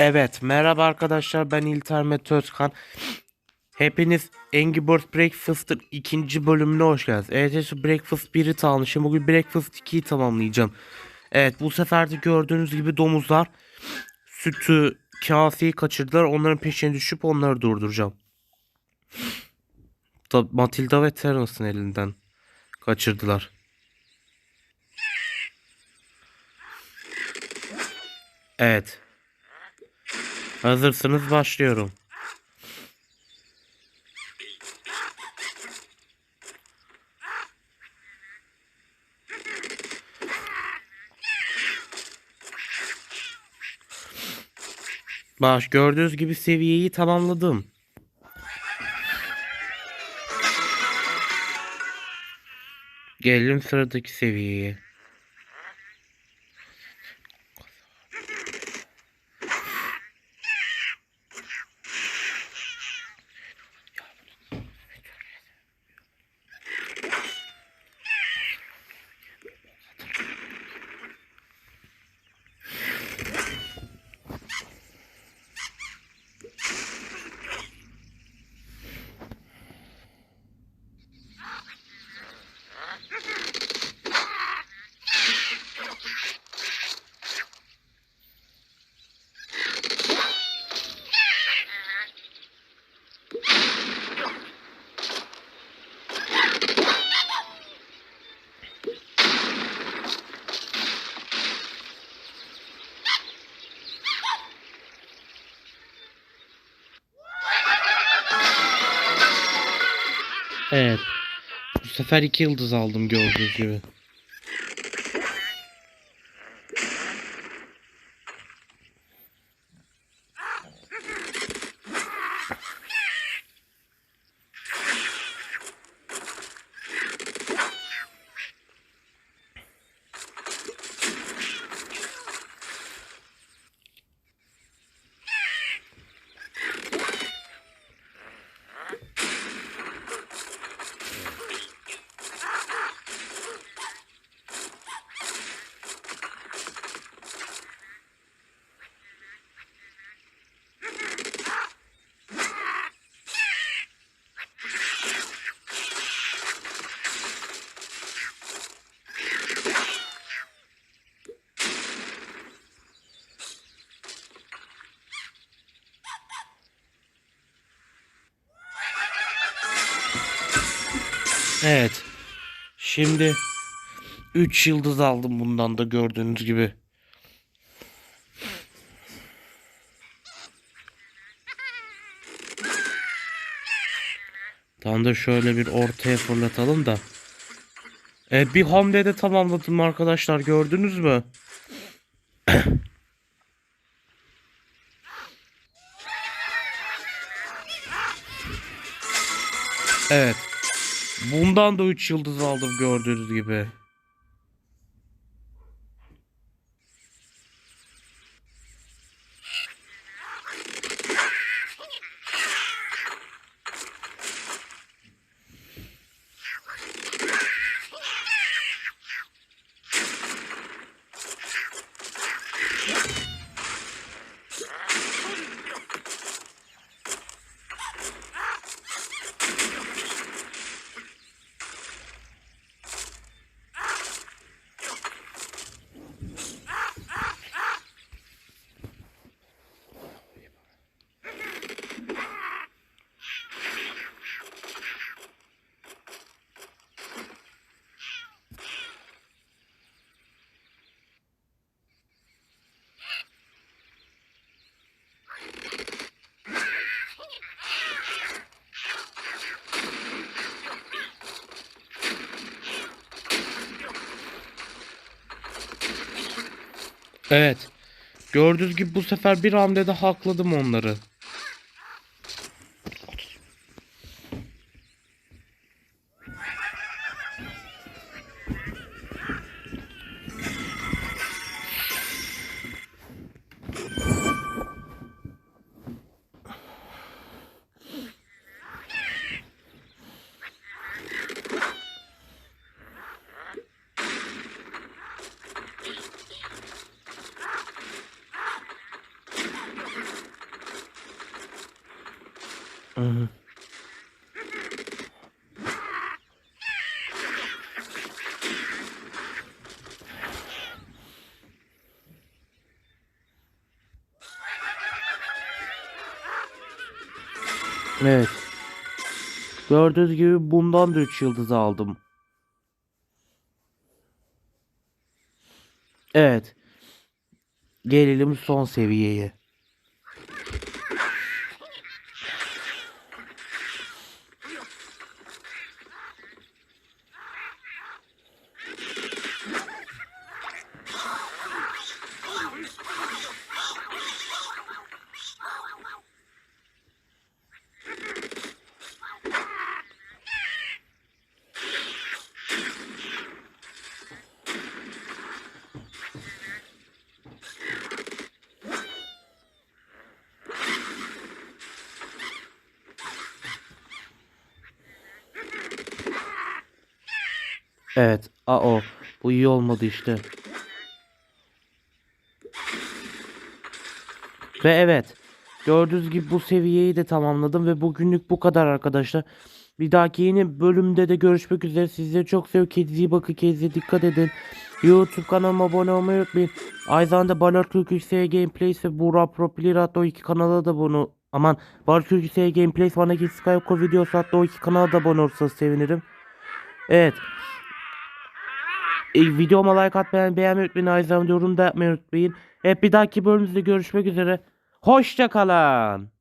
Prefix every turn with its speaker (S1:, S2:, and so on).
S1: Evet, merhaba arkadaşlar ben İlter Mete Özkan. Hepiniz Angry Birds Breakfast'ın ikinci bölümüne hoş geldiniz. Evet, şu Breakfast 1'i tamamlayacağım. Bugün Breakfast 2'yi tamamlayacağım. Evet, bu sefer de gördüğünüz gibi domuzlar sütü, kaseyi kaçırdılar. Onların peşine düşüp onları durduracağım. Da Matilda ve Terence'ın elinden kaçırdılar. Evet. Hazırsınız başlıyorum. Baş gördüğünüz gibi seviyeyi tamamladım. Gelelim sıradaki seviyeye. Evet. Bu sefer iki yıldız aldım gördüğünüz gibi. Evet. Şimdi 3 yıldız aldım bundan da gördüğünüz gibi. Tam da şöyle bir ortaya fırlatalım da. Evet bir hamlede tamamladım arkadaşlar gördünüz mü? Evet. Bundan da 3 yıldız aldım gördüğünüz gibi. Evet. Gördüğünüz gibi bu sefer bir hamlede hakladım onları. Evet. Gördüğünüz gibi bundan da 3 yıldız aldım. Evet. Gelelim son seviyeye. Evet. A o. Bu iyi olmadı işte. Ve evet. Gördüğünüz gibi bu seviyeyi de tamamladım ve bugünlük bu kadar arkadaşlar. Bir dahaki yeni bölümde de görüşmek üzere. Sizleri çok seviyorum. Kendinize iyi bakın. Kendinize dikkat edin. YouTube kanalıma abone olmayı unutmayın. Aynı zamanda Balor 43 S Gameplays ve Burak Pro adlı o iki kanala da bunu aman Balor 43 S Gameplays Vanaki Skype videosu adlı o iki kanala da abone olursanız sevinirim. Evet. E, videoma like atmayı beğenmeyi unutmayın. Aynı zamanda yorum da yapmayı unutmayın. Hep bir dahaki bölümümüzde görüşmek üzere. Hoşça kalın.